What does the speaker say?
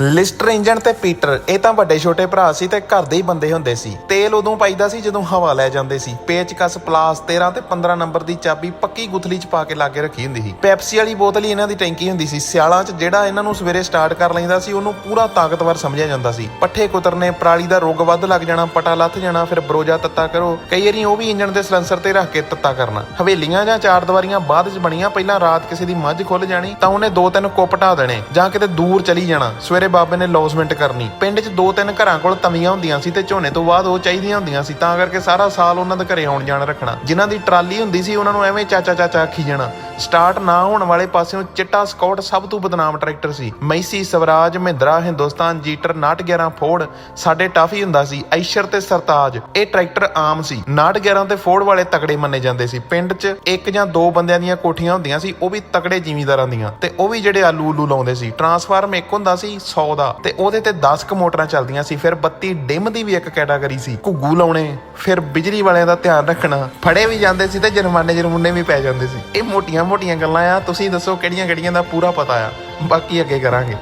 Lister engine ਤੇ Peter, ਇਹ ਤਾਂ ਵੱਡੇ ਛੋਟੇ ਭਰਾ ਸੀ ਤੇ ਘਰ ਦੇ ਹੀ ਬੰਦੇ ਹੁੰਦੇ ਸੀ। ਤੇਲ ਉਦੋਂ ਪਾਈਦਾ ਸੀ ਜਦੋਂ ਹਵਾ ਲੈ ਜਾਂਦੇ ਸੀ। ਪੇਚਕਸ, ਪਲਾਸ 13 ਤੇ 15 ਨੰਬਰ ਦੀ ਚਾਬੀ ਪੱਕੀ ਗੁਥਲੀ 'ਚ ਪਾ ਕੇ ਲਾਗੇ ਰੱਖੀ ਹੁੰਦੀ ਸੀ। ਪੈਪਸੀ ਵਾਲੀ ਬੋਤਲ ਹੀ ਇਹਨਾਂ ਦੀ ਟੈਂਕੀ ਹੁੰਦੀ ਸੀ। ਸਿਆਲਾਂ 'ਚ ਜਿਹੜਾ ਇਹਨਾਂ ਨੂੰ ਸਵੇਰੇ ਸਟਾਰਟ ਕਰ ਲੈਂਦਾ ਸੀ, ਉਹਨੂੰ ਪੂਰਾ ਤਾਕਤਵਰ ਸਮਝਿਆ ਜਾਂਦਾ ਸੀ। ਪੱਠੇ ਕੁਤਰਨੇ, ਪਰਾਲੀ ਦਾ ਰੋਗ ਵੱਧ ਲੱਗ ਜਾਣਾ, ਪਟਾ ਲੱਥ ਜਾਣਾ, ਫਿਰ ਬਰੋਜਾ ਤੱਤਾ ਕਰੋ। ਕਈ ਵਾਰੀ ਉਹ ਵੀ ਇੰਜਨ ਦੇ ਸਲੈਂਸਰ ਤੇ ਰੱਖ ਕੇ ਤੱਤਾ ਕਰਨਾ। ਹਵੇਲੀਆਂ ਜਾਂ ਚਾਰ ਦੀਵਾਰੀਆਂ ਬਾਅਦ 'ਚ ਬਣੀਆਂ, ਪਹਿਲਾਂ ਰਾਤ ਕਿਸੇ ਦੀ ਮੱਝ ਖੁੱਲ ਜਾਣੀ, ਤਾਂ ਉਹਨੇ ਦੋ ਤਿੰਨ ਕੁੱਪ ਢਾ ਦੇਣੇ, ਜਾਂ ਕਿਤੇ ਦੂਰ ਚਲੀ ਜਾਣਾ। ਸਵੇਰੇ ਬਾਬੇ ਨੇ ਲੌਸਮੈਂਟ ਕਰਨੀ। ਪਿੰਡ 'ਚ ਦੋ ਤਿੰਨ ਘਰਾਂ ਕੋਲ ਤਵੀਆਂ ਹੁੰਦੀਆਂ ਸੀ ਤੇ ਝੋਨੇ ਤੋਂ ਬਾਅਦ ਉਹ ਚਾਹੀਦੀਆਂ ਹੁੰਦੀਆਂ ਸੀ, ਤਾਂ ਕਰਕੇ ਸਾਰਾ ਸਾਲ ਉਹਨਾਂ ਦੇ ਘਰੇ ਆਉਣ ਜਾਣ ਰੱਖਣਾ। ਜਿਨ੍ਹਾਂ ਦੀ ਟਰਾਲੀ ਹੁੰਦੀ ਸੀ, ਉਹਨਾਂ ਨੂੰ ਐਵੇਂ ਚਾਚਾ ਚਾਚਾ ਆਖੀ ਜਾਣਾ। ਸਟਾਰਟ ਨਾ ਹੋਣ ਵਾਲੇ ਪਾਸਿਓਂ ਚਿੱਟਾ ਸਕਾਟ ਸਭ ਤੋਂ ਬਦਨਾਮ ਟਰੈਕਟਰ ਸੀ। Massey Swaraj, Mahindra, Hindustan Zetor 911 Ford, ਸਾਡੇ ਟਾਫੀ ਹੁੰਦਾ ਸੀ, ਐਸ਼ਰ ਤੇ ਸਰਤਾਜ। ਇਹ ਟਰੈਕਟਰ ਆਮ ਸੀ। 911 ਤੇ ਫੋਰਡ ਵਾਲੇ ਤਕੜੇ ਮੰਨੇ ਜਾਂਦੇ ਸੀ। ਪਿੰਡ 'ਚ ਇੱਕ ਜਾਂ ਦੋ ਬੰਦਿਆਂ ਦੀਆਂ ਕੋਠੀਆਂ ਹੁੰਦੀਆਂ ਸੀ, ਉਹ ਵੀ ਤਕੜੇ ਜ਼ਿਮੀਂਦਾਰਾਂ ਦੀਆਂ। ਤੇ ਉਹ ਵੀ ਜਿਹੜੇ ਆਲੂ ਉਲੂ ਲਾਉਂਦੇ ਸੀ। ਟਰਾਂਸਫਾਰਮ ਇੱਕ ਹੁੰਦਾ ਸੀ 100 ਦਾ। ਤੇ ਉਹਦੇ ਤੇ 10 ਕ ਮੋਟਰਾਂ ਚੱਲਦੀਆਂ ਸੀ। ਫਿਰ ਬੱਤੀ ਡਿਮ ਦੀ ਵੀ ਇੱਕ ਕੈਟਾਗਰੀ ਸੀ। ਘੁੱਗੂ ਲਾਉਣੇ, ਫਿਰ ਬਿਜਲੀ ਵਾਲਿਆਂ ਦਾ ਧਿਆਨ ਰੱਖਣਾ, ਫੜੇ ਵੀ ਜਾਂਦੇ ਸੀ ਤੇ ਜੁਰਮਾਨੇ ਜੁਰਮੁੰਨੇ ਵੀ ਪੈ ਜਾਂਦੇ ਸੀ। ਇਹ ਮੋਟੀਆਂ ਮੋਟੀਆਂ ਗੱਲਾਂ ਆ ਤੁਸੀਂ ਦੱਸੋ ਕਿਹੜੀਆਂ ਕਿਹੜੀਆਂ ਦਾ ਪੂਰਾ ਪਤਾ ਆ। ਬਾਕੀ ਅੱਗੇ ਕਰਾਂਗੇ।